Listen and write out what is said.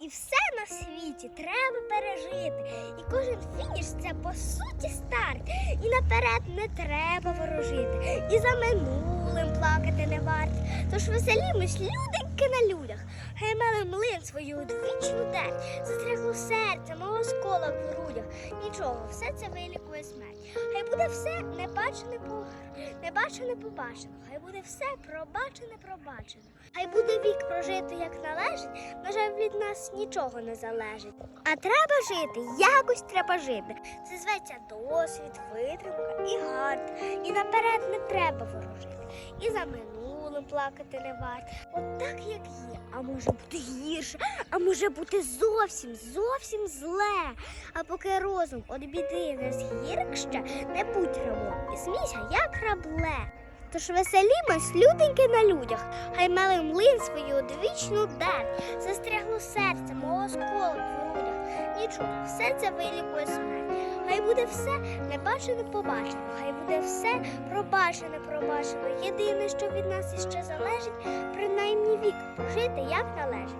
І все на світі треба пережити. І кожен фініш це по суті старт. І наперед не треба ворожити. І за минулим плакати не варт. Тож веселімось, люденьки на людях. Хай мели млин свою одвічну дерть. Застрягло серце, мого сколок в грудях. Нічого, все це вилікує смерть. Хай буде все небачене небачене побачено. Хай буде все пробачене пробачено. Хай буде вік прожити як належить. На жаль, від нас нічого не залежить. А треба жити, якось треба жити. Це зветься досвід, витримка і гард. І наперед не треба ворожити. І за минулим плакати не варт. От так, як є. А може бути гірше, а може бути зовсім, зовсім зле. А поки розум від біди не згірк ще, не будь рабом і смійся, як рабле. Тож веселімось, люденьки на людях, хай мели млин свою одвічну дерть, застрягло серце, мого грудях. Нічого, все це вилікує смерть. Хай буде все небачене побачено, хай буде все пробачене пробачено. Єдине, що від нас іще залежить, принаймні вік прожити як належить.